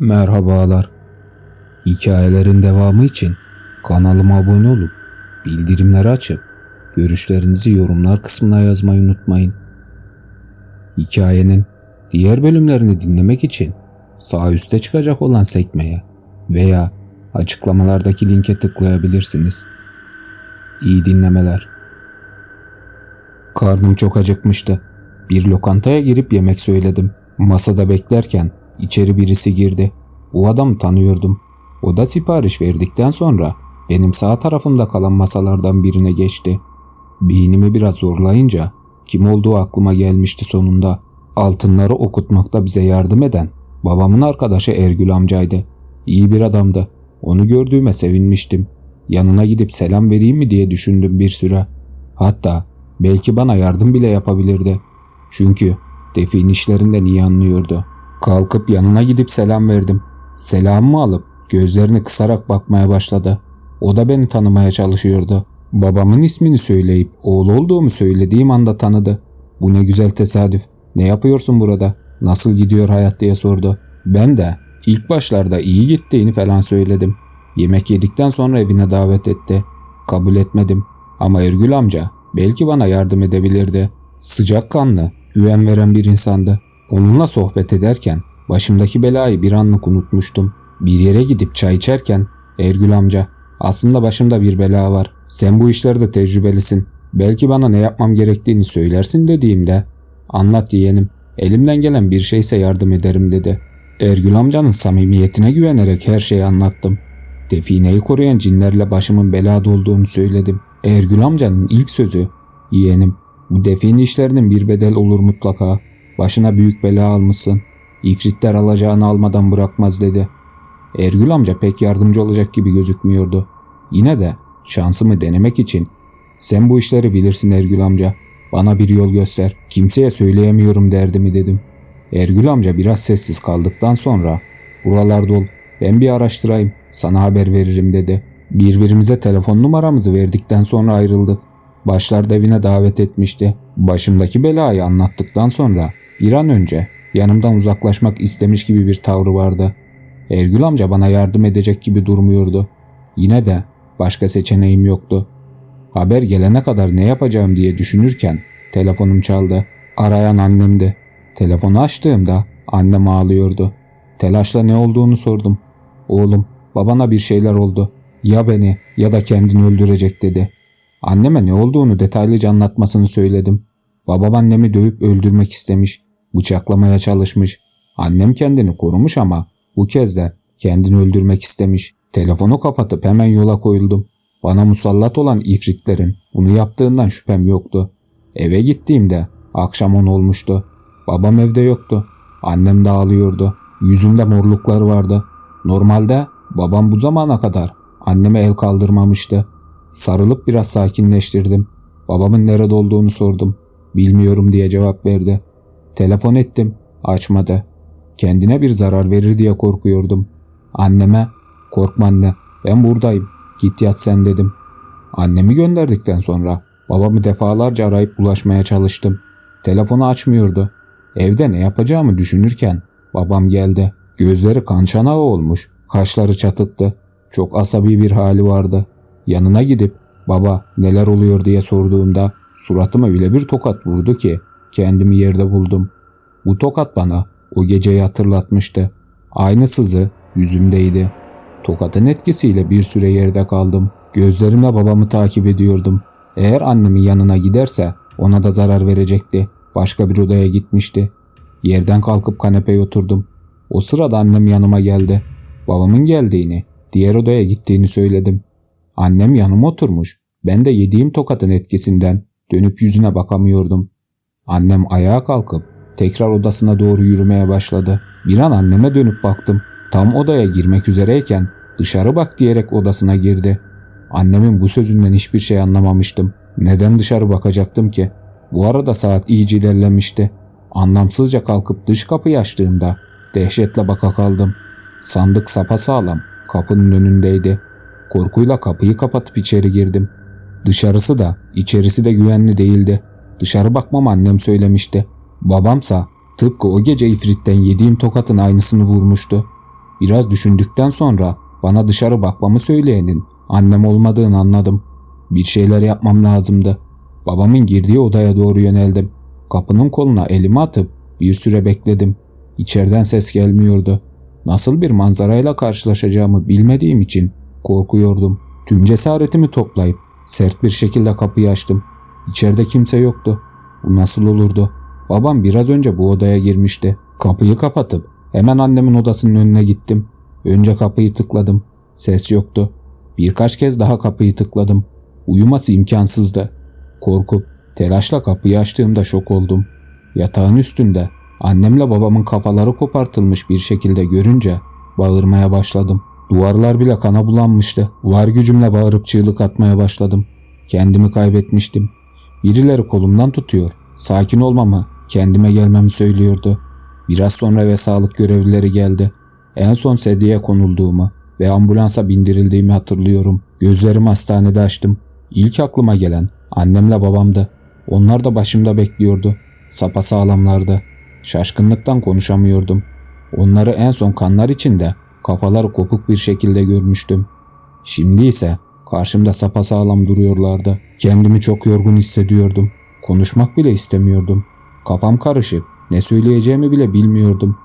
Merhabalar. Hikayelerin devamı için kanalıma abone olup bildirimleri açıp görüşlerinizi yorumlar kısmına yazmayı unutmayın. Hikayenin diğer bölümlerini dinlemek için sağ üstte çıkacak olan sekmeye veya açıklamalardaki linke tıklayabilirsiniz. İyi dinlemeler. Karnım çok acıkmıştı. Bir lokantaya girip yemek söyledim. Masada beklerken içeri birisi girdi. Bu adamı tanıyordum. O da sipariş verdikten sonra benim sağ tarafımda kalan masalardan birine geçti. Beynimi biraz zorlayınca kim olduğu aklıma gelmişti sonunda. Altınları okutmakta bize yardım eden babamın arkadaşı Ergül amcaydı. İyi bir adamdı. Onu gördüğüme sevinmiştim. Yanına gidip selam vereyim mi diye düşündüm bir süre. Hatta belki bana yardım bile yapabilirdi. Çünkü defin işlerinden iyi anlıyordu. Kalkıp yanına gidip selam verdim. Selamımı alıp gözlerini kısarak bakmaya başladı. O da beni tanımaya çalışıyordu. Babamın ismini söyleyip oğul olduğumu söylediğim anda tanıdı. Bu ne güzel tesadüf. Ne yapıyorsun burada? Nasıl gidiyor hayat diye sordu. Ben de ilk başlarda iyi gittiğini falan söyledim. Yemek yedikten sonra evine davet etti. Kabul etmedim. Ama Ergül amca belki bana yardım edebilirdi. Sıcakkanlı, güven veren bir insandı. Onunla sohbet ederken başımdaki belayı bir anlık unutmuştum. Bir yere gidip çay içerken Ergül amca aslında başımda bir bela var. Sen bu işlerde tecrübelisin. Belki bana ne yapmam gerektiğini söylersin dediğimde anlat yeğenim elimden gelen bir şeyse yardım ederim dedi. Ergül amcanın samimiyetine güvenerek her şeyi anlattım. Defineyi koruyan cinlerle başımın belada olduğunu söyledim. Ergül amcanın ilk sözü yeğenim bu define işlerinin bir bedel olur mutlaka. Başına büyük bela almışsın. İfritler alacağını almadan bırakmaz dedi. Ergül amca pek yardımcı olacak gibi gözükmüyordu. Yine de şansımı denemek için sen bu işleri bilirsin Ergül amca. Bana bir yol göster. Kimseye söyleyemiyorum derdimi dedim. Ergül amca biraz sessiz kaldıktan sonra buralarda ol ben bir araştırayım sana haber veririm dedi. Birbirimize telefon numaramızı verdikten sonra ayrıldık. Başlarda evine davet etmişti. Başımdaki belayı anlattıktan sonra bir an önce yanımdan uzaklaşmak istemiş gibi bir tavrı vardı. Ergül amca bana yardım edecek gibi durmuyordu. Yine de başka seçeneğim yoktu. Haber gelene kadar ne yapacağım diye düşünürken telefonum çaldı. Arayan annemdi. Telefonu açtığımda annem ağlıyordu. Telaşla ne olduğunu sordum. Oğlum babana bir şeyler oldu. Ya beni ya da kendini öldürecek dedi. Anneme ne olduğunu detaylıca anlatmasını söyledim. Babam annemi dövüp öldürmek istemiş. Bıçaklamaya çalışmış. Annem kendini korumuş ama bu kez de kendini öldürmek istemiş. Telefonu kapatıp hemen yola koyuldum. Bana musallat olan ifritlerin bunu yaptığından şüphem yoktu. Eve gittiğimde akşam on olmuştu. Babam evde yoktu. Annem de ağlıyordu. Yüzünde morluklar vardı. Normalde babam bu zamana kadar anneme el kaldırmamıştı. Sarılıp biraz sakinleştirdim. Babamın nerede olduğunu sordum. Bilmiyorum diye cevap verdi. Telefon ettim. Açmadı. Kendine bir zarar verir diye korkuyordum. Anneme korkma anne ben buradayım. Git yat sen dedim. Annemi gönderdikten sonra babamı defalarca arayıp ulaşmaya çalıştım. Telefonu açmıyordu. Evde ne yapacağımı düşünürken babam geldi. Gözleri kan çanağı olmuş. Kaşları çatıktı. Çok asabi bir hali vardı. Yanına gidip baba neler oluyor diye sorduğumda suratıma öyle bir tokat vurdu ki kendimi yerde buldum. Bu tokat bana o geceyi hatırlatmıştı. Aynı sızı yüzümdeydi. Tokatın etkisiyle bir süre yerde kaldım. Gözlerimle babamı takip ediyordum. Eğer annemin yanına giderse ona da zarar verecekti. Başka bir odaya gitmişti. Yerden kalkıp kanepeye oturdum. O sırada annem yanıma geldi. Babamın geldiğini, diğer odaya gittiğini söyledim. Annem yanıma oturmuş. Ben de yediğim tokatın etkisinden dönüp yüzüne bakamıyordum. Annem ayağa kalkıp tekrar odasına doğru yürümeye başladı. Bir an anneme dönüp baktım. Tam odaya girmek üzereyken dışarı bak diyerek odasına girdi. Annemin bu sözünden hiçbir şey anlamamıştım. Neden dışarı bakacaktım ki? Bu arada saat iyice ilerlemişti. Anlamsızca kalkıp dış kapıyı açtığımda dehşetle baka kaldım. Sandık sapasağlam kapının önündeydi. Korkuyla kapıyı kapatıp içeri girdim. Dışarısı da içerisi de güvenli değildi. Dışarı bakmam annem söylemişti. Babamsa tıpkı o gece ifritten yediğim tokatın aynısını vurmuştu. Biraz düşündükten sonra bana dışarı bakmamı söyleyenin annem olmadığını anladım. Bir şeyler yapmam lazımdı. Babamın girdiği odaya doğru yöneldim. Kapının koluna elimi atıp bir süre bekledim. İçeriden ses gelmiyordu. Nasıl bir manzarayla karşılaşacağımı bilmediğim için korkuyordum. Tüm cesaretimi toplayıp sert bir şekilde kapıyı açtım. İçeride kimse yoktu. Bu nasıl olurdu? Babam biraz önce bu odaya girmişti. Kapıyı kapatıp hemen annemin odasının önüne gittim. Önce kapıyı tıkladım. Ses yoktu. Birkaç kez daha kapıyı tıkladım. Uyuması imkansızdı. Korkup telaşla kapıyı açtığımda şok oldum. Yatağın üstünde annemle babamın kafaları kopartılmış bir şekilde görünce bağırmaya başladım. Duvarlar bile kana bulanmıştı. Var gücümle bağırıp çığlık atmaya başladım. Kendimi kaybetmiştim. Birileri kolumdan tutuyor. Sakin olmamı, kendime gelmemi söylüyordu. Biraz sonra ve sağlık görevlileri geldi. En son sedyeye konulduğumu ve ambulansa bindirildiğimi hatırlıyorum. Gözlerimi hastanede açtım. İlk aklıma gelen annemle babamdı. Onlar da başımda bekliyordu. Sapa sağlamlardı. Şaşkınlıktan konuşamıyordum. Onları en son kanlar içinde kafaları kopuk bir şekilde görmüştüm. Şimdi ise karşımda sapasağlam duruyorlardı. Kendimi çok yorgun hissediyordum. Konuşmak bile istemiyordum. Kafam karışık. Ne söyleyeceğimi bile bilmiyordum.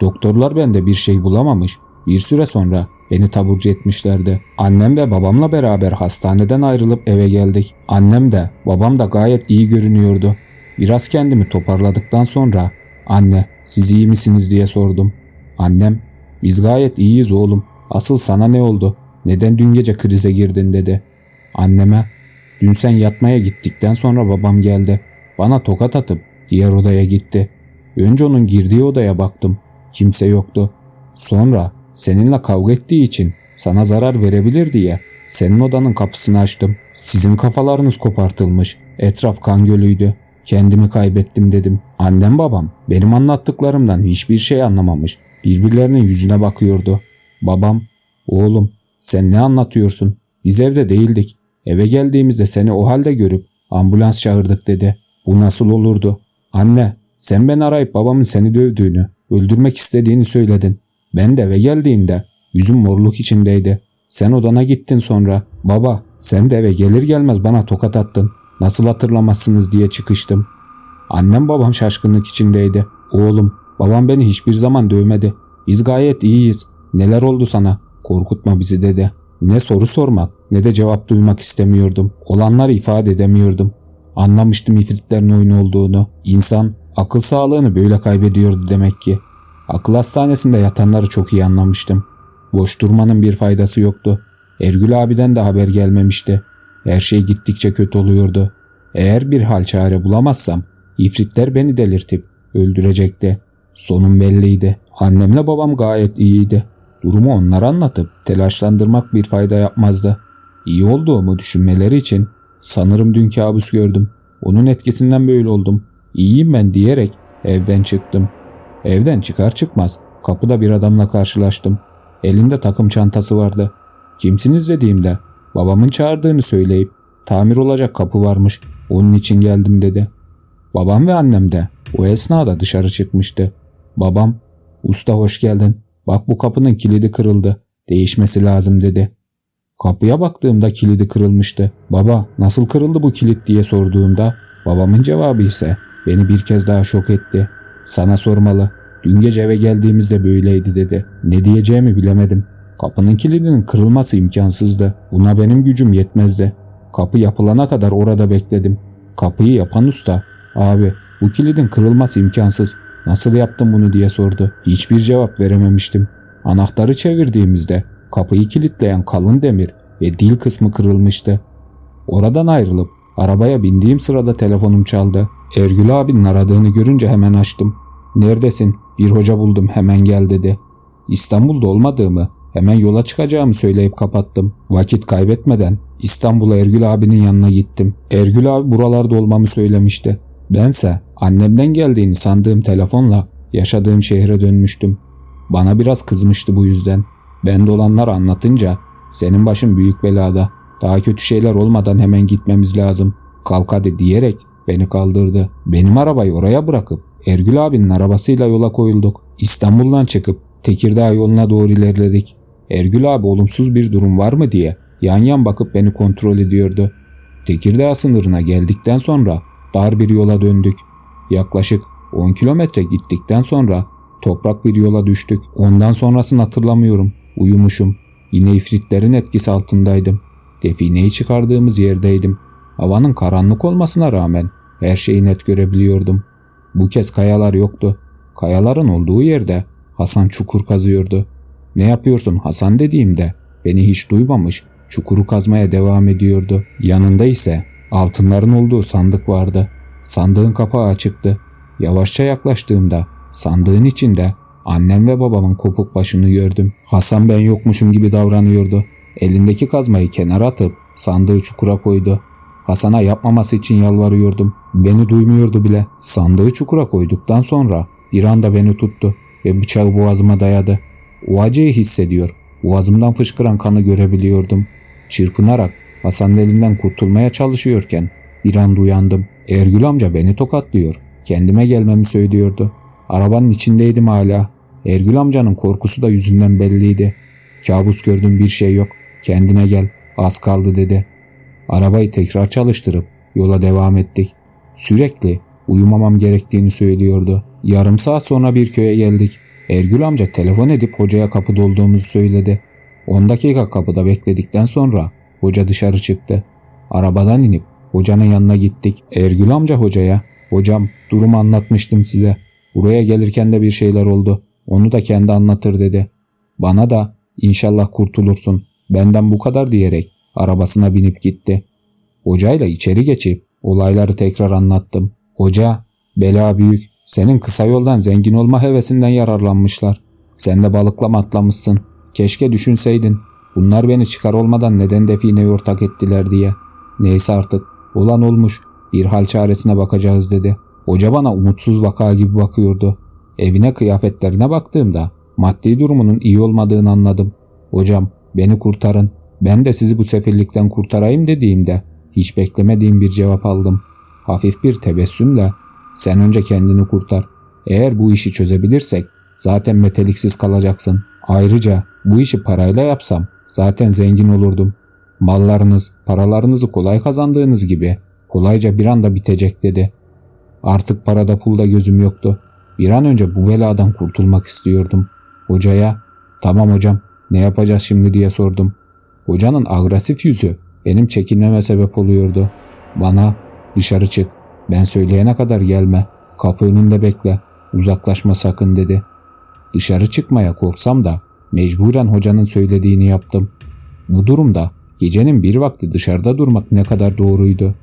Doktorlar bende bir şey bulamamış. Bir süre sonra beni taburcu etmişlerdi. Annem ve babamla beraber hastaneden ayrılıp eve geldik. Annem de babam da gayet iyi görünüyordu. Biraz kendimi toparladıktan sonra anne siz iyi misiniz diye sordum. Annem biz gayet iyiyiz oğlum. Asıl sana ne oldu? Neden dün gece krize girdin dedi. Anneme dün sen yatmaya gittikten sonra babam geldi. Bana tokat atıp diğer odaya gitti. Önce onun girdiği odaya baktım. Kimse yoktu. Sonra seninle kavga ettiği için sana zarar verebilir diye senin odanın kapısını açtım. Sizin kafalarınız kopartılmış. Etraf kan gölüydü. Kendimi kaybettim dedim. Annem babam benim anlattıklarımdan hiçbir şey anlamamış. Birbirlerinin yüzüne bakıyordu. Babam, oğlum sen ne anlatıyorsun? Biz evde değildik. Eve geldiğimizde seni o halde görüp ambulans çağırdık dedi. Bu nasıl olurdu? Anne, sen beni arayıp babamın seni dövdüğünü, öldürmek istediğini söyledin. Ben de eve geldiğimde yüzüm morluk içindeydi. Sen odana gittin sonra. Baba, sen de eve gelir gelmez bana tokat attın. Nasıl hatırlamazsınız diye çıkıştım. Annem babam şaşkınlık içindeydi. Oğlum, babam beni hiçbir zaman dövmedi. Biz gayet iyiyiz. Neler oldu sana? Korkutma bizi dedi. Ne soru sormak ne de cevap duymak istemiyordum. Olanları ifade edemiyordum. Anlamıştım ifritlerin oyun olduğunu. İnsan akıl sağlığını böyle kaybediyordu demek ki. Akıl hastanesinde yatanları çok iyi anlamıştım. Boş durmanın bir faydası yoktu. Ergül abiden de haber gelmemişti. Her şey gittikçe kötü oluyordu. Eğer bir hal çare bulamazsam ifritler beni delirtip öldürecekti. Sonum belliydi. Annemle babam gayet iyiydi. Durumu onlara anlatıp telaşlandırmak bir fayda yapmazdı. İyi olduğumu düşünmeleri için sanırım dün kabus gördüm. Onun etkisinden böyle oldum. İyiyim ben diyerek evden çıktım. Evden çıkar çıkmaz kapıda bir adamla karşılaştım. Elinde takım çantası vardı. Kimsiniz dediğimde babamın çağırdığını söyleyip tamir olacak kapı varmış. Onun için geldim dedi. Babam ve annem de o esnada dışarı çıkmıştı. Babam, usta hoş geldin. Bak bu kapının kilidi kırıldı. Değişmesi lazım dedi. Kapıya baktığımda kilidi kırılmıştı. Baba nasıl kırıldı bu kilit diye sorduğumda babamın cevabı ise beni bir kez daha şok etti. Sana sormalı. Dün gece eve geldiğimizde böyleydi dedi. Ne diyeceğimi bilemedim. Kapının kilidinin kırılması imkansızdı. Buna benim gücüm yetmezdi. Kapı yapılana kadar orada bekledim. Kapıyı yapan usta, abi bu kilidin kırılması imkansız. Nasıl yaptın bunu diye sordu. Hiçbir cevap verememiştim. Anahtarı çevirdiğimizde kapıyı kilitleyen kalın demir ve dil kısmı kırılmıştı. Oradan ayrılıp arabaya bindiğim sırada telefonum çaldı. Ergül abinin aradığını görünce hemen açtım. Neredesin? Bir hoca buldum hemen gel dedi. İstanbul'da olmadığımı hemen yola çıkacağımı söyleyip kapattım. Vakit kaybetmeden İstanbul'a Ergül abinin yanına gittim. Ergül abi buralarda olmamı söylemişti. Bense annemden geldiğini sandığım telefonla yaşadığım şehre dönmüştüm. Bana biraz kızmıştı bu yüzden. Ben de olanları anlatınca senin başın büyük belada. Daha kötü şeyler olmadan hemen gitmemiz lazım. Kalk hadi diyerek beni kaldırdı. Benim arabayı oraya bırakıp Ergül abinin arabasıyla yola koyulduk. İstanbul'dan çıkıp Tekirdağ yoluna doğru ilerledik. Ergül abi olumsuz bir durum var mı diye yan yan bakıp beni kontrol ediyordu. Tekirdağ sınırına geldikten sonra dar bir yola döndük. Yaklaşık 10 kilometre gittikten sonra toprak bir yola düştük. Ondan sonrasını hatırlamıyorum. Uyumuşum. Yine ifritlerin etkisi altındaydım. Defineyi çıkardığımız yerdeydim. Havanın karanlık olmasına rağmen her şeyi net görebiliyordum. Bu kez kayalar yoktu. Kayaların olduğu yerde Hasan çukur kazıyordu. Ne yapıyorsun Hasan dediğimde beni hiç duymamış çukuru kazmaya devam ediyordu. Yanında ise altınların olduğu sandık vardı. Sandığın kapağı açıktı. Yavaşça yaklaştığımda sandığın içinde annem ve babamın kopuk başını gördüm. Hasan ben yokmuşum gibi davranıyordu. Elindeki kazmayı kenara atıp sandığı çukura koydu. Hasan'a yapmaması için yalvarıyordum. Beni duymuyordu bile. Sandığı çukura koyduktan sonra bir anda beni tuttu ve bıçağı boğazıma dayadı. O acıyı hissediyor. Boğazımdan fışkıran kanı görebiliyordum. Çırpınarak Hasan'ın elinden kurtulmaya çalışıyorken bir anda uyandım. Ergül amca beni tokatlıyor. Kendime gelmemi söylüyordu. Arabanın içindeydim hala. Ergül amcanın korkusu da yüzünden belliydi. Kabus gördüm bir şey yok. Kendine gel. Az kaldı dedi. Arabayı tekrar çalıştırıp yola devam ettik. Sürekli uyumamam gerektiğini söylüyordu. Yarım saat sonra bir köye geldik. Ergül amca telefon edip hocaya kapıda olduğumuzu söyledi. 10 dakika kapıda bekledikten sonra hoca dışarı çıktı. Arabadan inip hocanın yanına gittik. Ergül amca hocaya, hocam durumu anlatmıştım size. Buraya gelirken de bir şeyler oldu. Onu da kendi anlatır dedi. Bana da inşallah kurtulursun. Benden bu kadar diyerek arabasına binip gitti. Hocayla içeri geçip olayları tekrar anlattım. Hoca, bela büyük. Senin kısa yoldan zengin olma hevesinden yararlanmışlar. Sen de balıklama atlamışsın. Keşke düşünseydin. Bunlar beni çıkar olmadan neden defineye ortak ettiler diye. Neyse artık. Olan olmuş. Bir hal çaresine bakacağız dedi. Hoca bana umutsuz vaka gibi bakıyordu. Evine kıyafetlerine baktığımda maddi durumunun iyi olmadığını anladım. Hocam beni kurtarın. Ben de sizi bu sefillikten kurtarayım dediğimde hiç beklemediğim bir cevap aldım. Hafif bir tebessümle sen önce kendini kurtar. Eğer bu işi çözebilirsek zaten meteliksiz kalacaksın. Ayrıca bu işi parayla yapsam zaten zengin olurdum. Mallarınız, paralarınızı kolay kazandığınız gibi kolayca bir anda bitecek dedi. Artık parada pulda gözüm yoktu. Bir an önce bu beladan kurtulmak istiyordum. Hocaya, tamam hocam ne yapacağız şimdi diye sordum. Hocanın agresif yüzü benim çekinmeme sebep oluyordu. Bana dışarı çık, ben söyleyene kadar gelme, kapı önünde bekle, uzaklaşma sakın dedi. Dışarı çıkmaya korksam da mecburen hocanın söylediğini yaptım. Bu durumda gecenin bir vakti dışarıda durmak ne kadar doğruydu.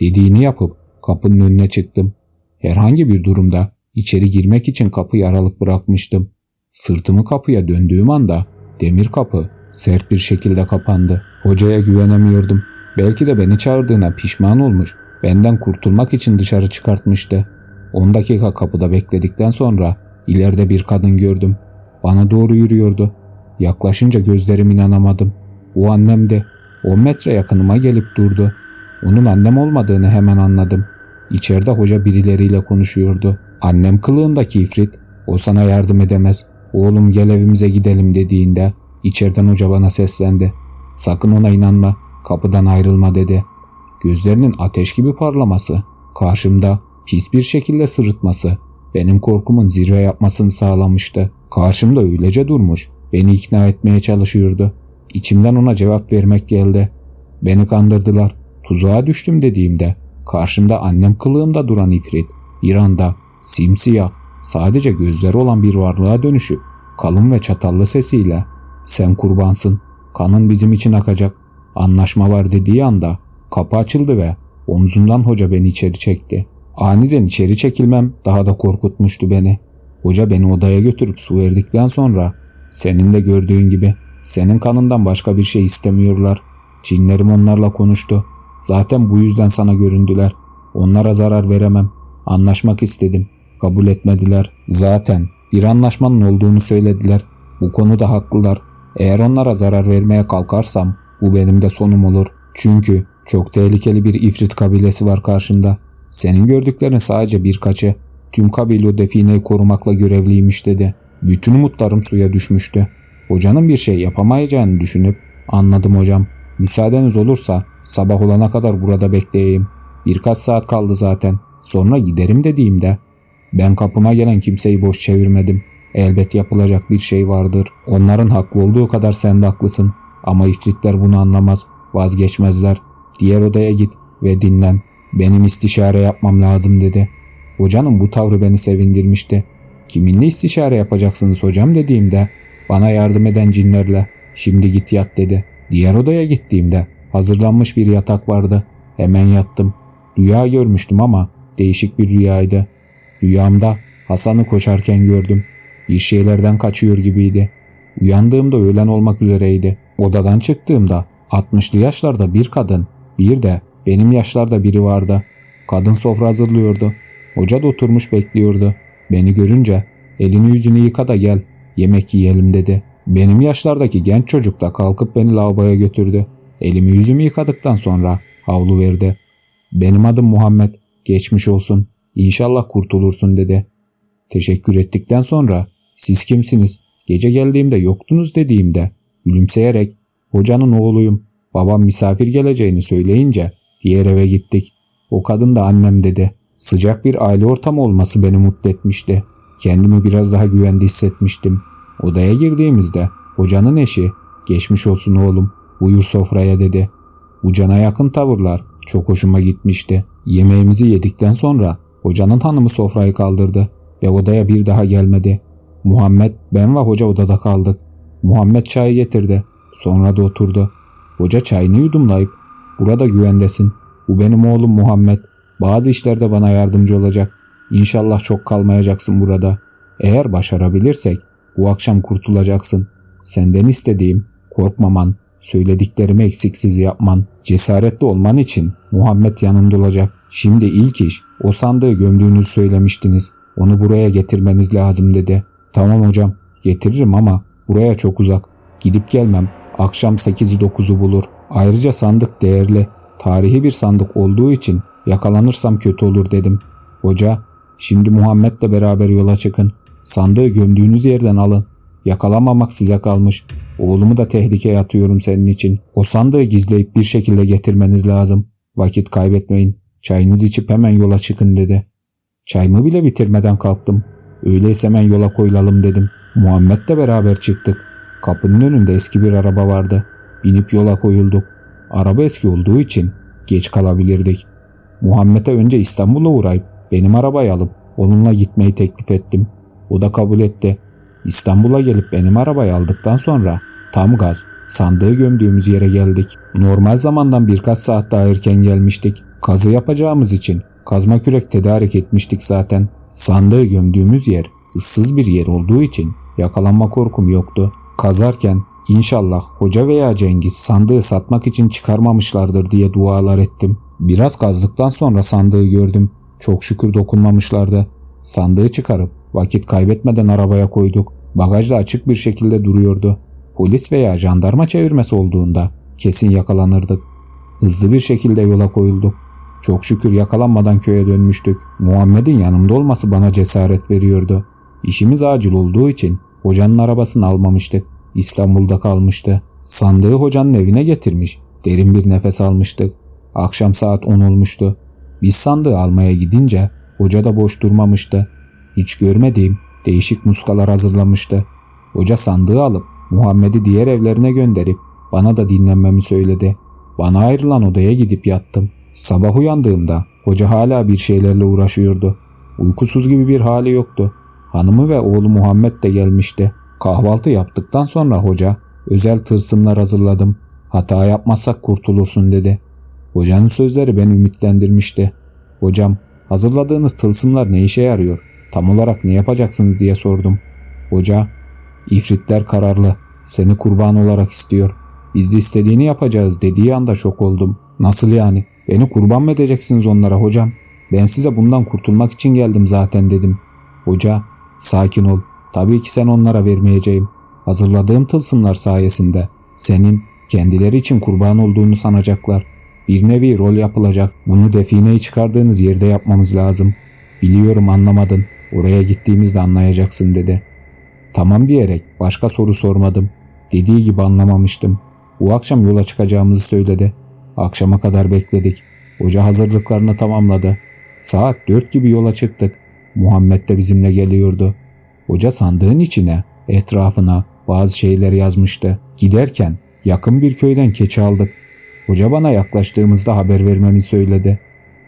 Dediğini yapıp kapının önüne çıktım. Herhangi bir durumda içeri girmek için kapıyı aralık bırakmıştım. Sırtımı kapıya döndüğüm anda demir kapı sert bir şekilde kapandı. Hocaya güvenemiyordum. Belki de beni çağırdığına pişman olmuş, benden kurtulmak için dışarı çıkartmıştı. 10 dakika kapıda bekledikten sonra ileride bir kadın gördüm. Bana doğru yürüyordu. Yaklaşınca gözlerim inanamadım. O annemdi. 10 metre yakınıma gelip durdu. Onun annem olmadığını hemen anladım. İçeride hoca birileriyle konuşuyordu. Annem kılığındaki ifrit, o sana yardım edemez. Oğlum gel evimize gidelim dediğinde içeriden hoca bana seslendi. Sakın ona inanma, kapıdan ayrılma dedi. Gözlerinin ateş gibi parlaması, karşımda pis bir şekilde sırıtması, benim korkumun zirve yapmasını sağlamıştı. Karşımda öylece durmuş, beni ikna etmeye çalışıyordu. İçimden ona cevap vermek geldi. Beni kandırdılar, tuzağa düştüm dediğimde karşımda annem kılığımda duran ifrit bir anda simsiyah sadece gözleri olan bir varlığa dönüşüp kalın ve çatallı sesiyle sen kurbansın kanın bizim için akacak anlaşma var dediği anda kapı açıldı ve omzumdan hoca beni içeri çekti. Aniden içeri çekilmem daha da korkutmuştu beni. Hoca beni odaya götürüp su verdikten sonra senin de gördüğün gibi senin kanından başka bir şey istemiyorlar. Cinlerim onlarla konuştu. Zaten bu yüzden sana göründüler. Onlara zarar veremem. Anlaşmak istedim. Kabul etmediler. Zaten bir anlaşmanın olduğunu söylediler. Bu konuda haklılar. Eğer onlara zarar vermeye kalkarsam bu benim de sonum olur. Çünkü çok tehlikeli bir ifrit kabilesi var karşında. Senin gördüklerin sadece birkaçı. Tüm kabile defineyi korumakla görevliymiş dedi. Bütün umutlarım suya düşmüştü. Hocanın bir şey yapamayacağını düşünüp anladım hocam. Müsaadeniz olursa sabah olana kadar burada bekleyeyim. Birkaç saat kaldı zaten. Sonra giderim dediğimde ben kapıma gelen kimseyi boş çevirmedim. Elbet yapılacak bir şey vardır. Onların haklı olduğu kadar sen de haklısın. Ama ifritler bunu anlamaz. Vazgeçmezler. Diğer odaya git ve dinlen. Benim istişare yapmam lazım dedi. Hocanın bu tavrı beni sevindirmişti. Kiminle istişare yapacaksınız hocam dediğimde bana yardım eden cinlerle şimdi git yat dedi. Diğer odaya gittiğimde hazırlanmış bir yatak vardı. Hemen yattım. Rüya görmüştüm ama değişik bir rüyaydı. Rüyamda Hasan'ı koşarken gördüm. Bir şeylerden kaçıyor gibiydi. Uyandığımda öğlen olmak üzereydi. Odadan çıktığımda 60'lı yaşlarda bir kadın, bir de benim yaşlarda biri vardı. Kadın sofra hazırlıyordu. Hoca da oturmuş bekliyordu. Beni görünce elini yüzünü yıka da gel yemek yiyelim dedi. Benim yaşlardaki genç çocuk da kalkıp beni lavaboya götürdü. Elimi yüzümü yıkadıktan sonra havlu verdi. Benim adım Muhammed. Geçmiş olsun. İnşallah kurtulursun dedi. Teşekkür ettikten sonra siz kimsiniz? Gece geldiğimde yoktunuz dediğimde gülümseyerek hocanın oğluyum. Babam misafir geleceğini söyleyince diğer eve gittik. O kadın da annem dedi. Sıcak bir aile ortamı olması beni mutlu etmişti. Kendimi biraz daha güvende hissetmiştim. Odaya girdiğimizde hocanın eşi geçmiş olsun oğlum buyur sofraya dedi. Bu cana yakın tavırlar çok hoşuma gitmişti. Yemeğimizi yedikten sonra hocanın hanımı sofrayı kaldırdı ve odaya bir daha gelmedi. Muhammed, ben ve hoca odada kaldık. Muhammed çayı getirdi. Sonra da oturdu. Hoca çayını yudumlayıp burada güvendesin. Bu benim oğlum Muhammed. Bazı işlerde bana yardımcı olacak. İnşallah çok kalmayacaksın burada. Eğer başarabilirsek bu akşam kurtulacaksın. Senden istediğim korkmaman, söylediklerimi eksiksiz yapman, cesaretli olman için Muhammed yanında olacak. Şimdi ilk iş o sandığı gömdüğünüzü söylemiştiniz. Onu buraya getirmeniz lazım dedi. Tamam hocam getiririm ama buraya çok uzak. Gidip gelmem akşam 8'i 9'u bulur. Ayrıca sandık değerli. Tarihi bir sandık olduğu için yakalanırsam kötü olur dedim. Hoca şimdi Muhammed'le beraber yola çıkın. Sandığı gömdüğünüz yerden alın. Yakalamamak size kalmış. Oğlumu da tehlikeye atıyorum senin için. O sandığı gizleyip bir şekilde getirmeniz lazım. Vakit kaybetmeyin. Çayınızı içip hemen yola çıkın dedi. Çayımı bile bitirmeden kalktım. Öyleyse hemen yola koyulalım dedim. Muhammed'le beraber çıktık. Kapının önünde eski bir araba vardı. Binip yola koyulduk. Araba eski olduğu için geç kalabilirdik. Muhammed'e önce İstanbul'a uğrayıp benim arabayı alıp onunla gitmeyi teklif ettim. O da kabul etti. İstanbul'a gelip benim arabayı aldıktan sonra tam gaz sandığı gömdüğümüz yere geldik. Normal zamandan birkaç saat daha erken gelmiştik. Kazı yapacağımız için kazma kürek tedarik etmiştik zaten. Sandığı gömdüğümüz yer ıssız bir yer olduğu için yakalanma korkum yoktu. Kazarken inşallah hoca veya Cengiz sandığı satmak için çıkarmamışlardır diye dualar ettim. Biraz kazdıktan sonra sandığı gördüm. Çok şükür dokunmamışlardı. Sandığı çıkarıp vakit kaybetmeden arabaya koyduk. Bagajda açık bir şekilde duruyordu. Polis veya jandarma çevirmesi olduğunda kesin yakalanırdık. Hızlı bir şekilde yola koyulduk. Çok şükür yakalanmadan köye dönmüştük. Muhammed'in yanımda olması bana cesaret veriyordu. İşimiz acil olduğu için hocanın arabasını almamıştık. İstanbul'da kalmıştı. Sandığı hocanın evine getirmiş. Derin bir nefes almıştık. Akşam saat 10 olmuştu. Biz sandığı almaya gidince hoca da boş durmamıştı. Hiç görmediğim değişik muskalar hazırlamıştı. Hoca sandığı alıp Muhammed'i diğer evlerine gönderip bana da dinlenmemi söyledi. Bana ayrılan odaya gidip yattım. Sabah uyandığımda hoca hala bir şeylerle uğraşıyordu. Uykusuz gibi bir hali yoktu. Hanımı ve oğlu Muhammed de gelmişti. Kahvaltı yaptıktan sonra hoca özel tırsımlar hazırladım. Hata yapmazsak kurtulursun dedi. Hocanın sözleri beni ümitlendirmişti. Hocam hazırladığınız tılsımlar ne işe yarıyor? Tam olarak ne yapacaksınız diye sordum. Hoca ifritler kararlı. Seni kurban olarak istiyor. Biz de istediğini yapacağız dediği anda şok oldum. Nasıl yani? Beni kurban mı edeceksiniz onlara hocam? Ben size bundan kurtulmak için geldim zaten dedim. Hoca sakin ol. Tabii ki sen onlara vermeyeceğim. Hazırladığım tılsımlar sayesinde senin kendileri için kurban olduğunu sanacaklar. Bir nevi rol yapılacak. Bunu defineyi çıkardığınız yerde yapmamız lazım. Biliyorum anlamadın. Oraya gittiğimizde anlayacaksın dedi. Tamam diyerek başka soru sormadım. Dediği gibi anlamamıştım. Bu akşam yola çıkacağımızı söyledi. Akşama kadar bekledik. Hoca hazırlıklarını tamamladı. Saat dört gibi yola çıktık. Muhammed de bizimle geliyordu. Hoca sandığın içine, etrafına bazı şeyler yazmıştı. Giderken yakın bir köyden keçi aldık. Hoca bana yaklaştığımızda haber vermemi söyledi.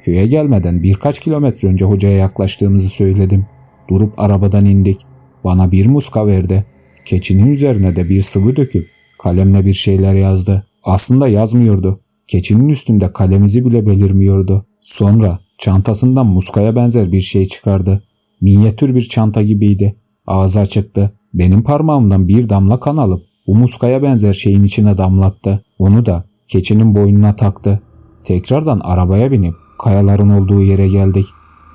Köye gelmeden birkaç kilometre önce hocaya yaklaştığımızı söyledim. Durup arabadan indik. Bana bir muska verdi. Keçinin üzerine de bir sıvı döküp kalemle bir şeyler yazdı. Aslında yazmıyordu. Keçinin üstünde kalemizi bile belirmiyordu. Sonra çantasından muskaya benzer bir şey çıkardı. Minyatür bir çanta gibiydi. Ağzı açıktı. Benim parmağımdan bir damla kan alıp bu muskaya benzer şeyin içine damlattı. Onu da keçinin boynuna taktı. Tekrardan arabaya binip kayaların olduğu yere geldik.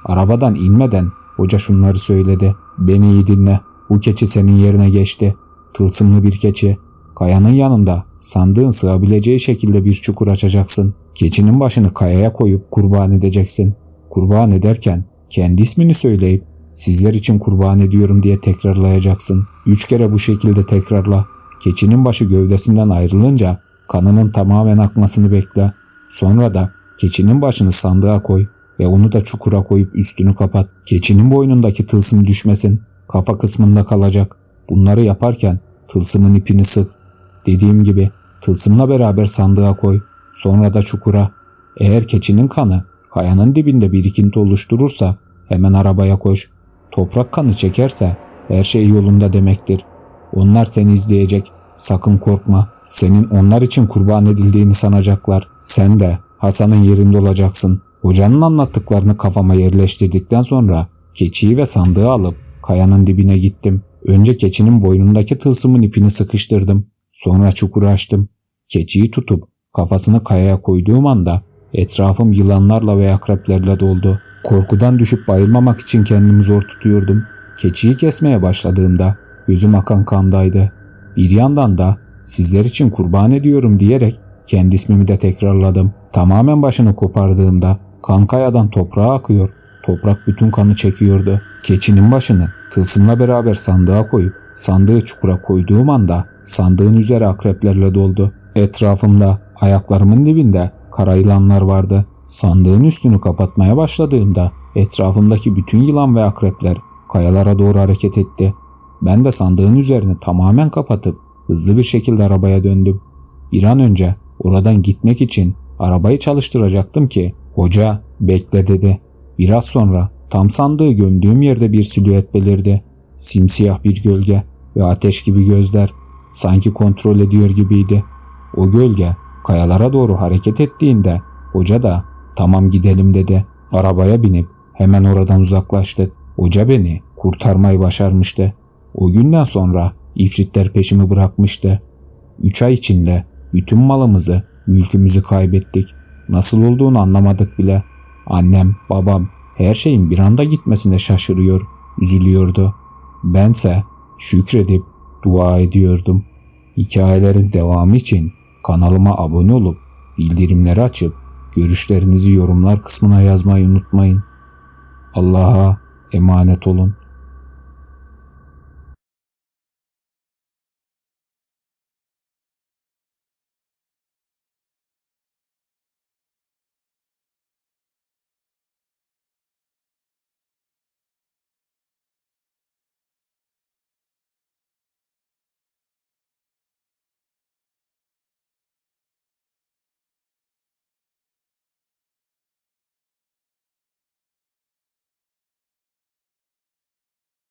Arabadan inmeden hoca şunları söyledi. Beni iyi dinle. Bu keçi senin yerine geçti. Tılsımlı bir keçi. Kayanın yanında sandığın sığabileceği şekilde bir çukur açacaksın. Keçinin başını kayaya koyup kurban edeceksin. Kurban ederken kendi ismini söyleyip sizler için kurban ediyorum diye tekrarlayacaksın. Üç kere bu şekilde tekrarla. Keçinin başı gövdesinden ayrılınca kanının tamamen akmasını bekle. Sonra da keçinin başını sandığa koy ve onu da çukura koyup üstünü kapat. Keçinin boynundaki tılsım düşmesin. Kafa kısmında kalacak. Bunları yaparken tılsımın ipini sık. Dediğim gibi tılsımla beraber sandığa koy. Sonra da çukura. Eğer keçinin kanı kayanın dibinde birikinti oluşturursa hemen arabaya koş. Toprak kanı çekerse her şey yolunda demektir. Onlar seni izleyecek. Sakın korkma. Senin onlar için kurban edildiğini sanacaklar. Sen de Hasan'ın yerinde olacaksın. Hocanın anlattıklarını kafama yerleştirdikten sonra keçiyi ve sandığı alıp kayanın dibine gittim. Önce keçinin boynundaki tılsımın ipini sıkıştırdım. Sonra çukuru açtım. Keçiyi tutup kafasını kayaya koyduğum anda etrafım yılanlarla ve akreplerle doldu. Korkudan düşüp bayılmamak için kendimi zor tutuyordum. Keçiyi kesmeye başladığımda gözüm akan kandaydı. Bir yandan da sizler için kurban ediyorum diyerek kendi ismimi de tekrarladım. Tamamen başını kopardığımda kan kayadan toprağa akıyor. Toprak bütün kanı çekiyordu. Keçinin başını tılsımla beraber sandığa koyup sandığı çukura koyduğum anda sandığın üzeri akreplerle doldu. Etrafımda ayaklarımın dibinde kara yılanlar vardı. Sandığın üstünü kapatmaya başladığımda etrafımdaki bütün yılan ve akrepler kayalara doğru hareket etti. Ben de sandığın üzerini tamamen kapatıp hızlı bir şekilde arabaya döndüm. Bir an önce oradan gitmek için arabayı çalıştıracaktım ki hoca bekle dedi. Biraz sonra tam sandığı gömdüğüm yerde bir silüet belirdi. Simsiyah bir gölge ve ateş gibi gözler sanki kontrol ediyor gibiydi. O gölge kayalara doğru hareket ettiğinde hoca da tamam gidelim dedi. Arabaya binip hemen oradan uzaklaştık. Hoca beni kurtarmayı başarmıştı. O günden sonra ifritler peşimi bırakmıştı. Üç ay içinde bütün malımızı, mülkümüzü kaybettik. Nasıl olduğunu anlamadık bile. Annem, babam her şeyin bir anda gitmesine şaşırıyor, üzülüyordu. Bense şükredip dua ediyordum. Hikayelerin devamı için kanalıma abone olup bildirimleri açıp görüşlerinizi yorumlar kısmına yazmayı unutmayın. Allah'a emanet olun.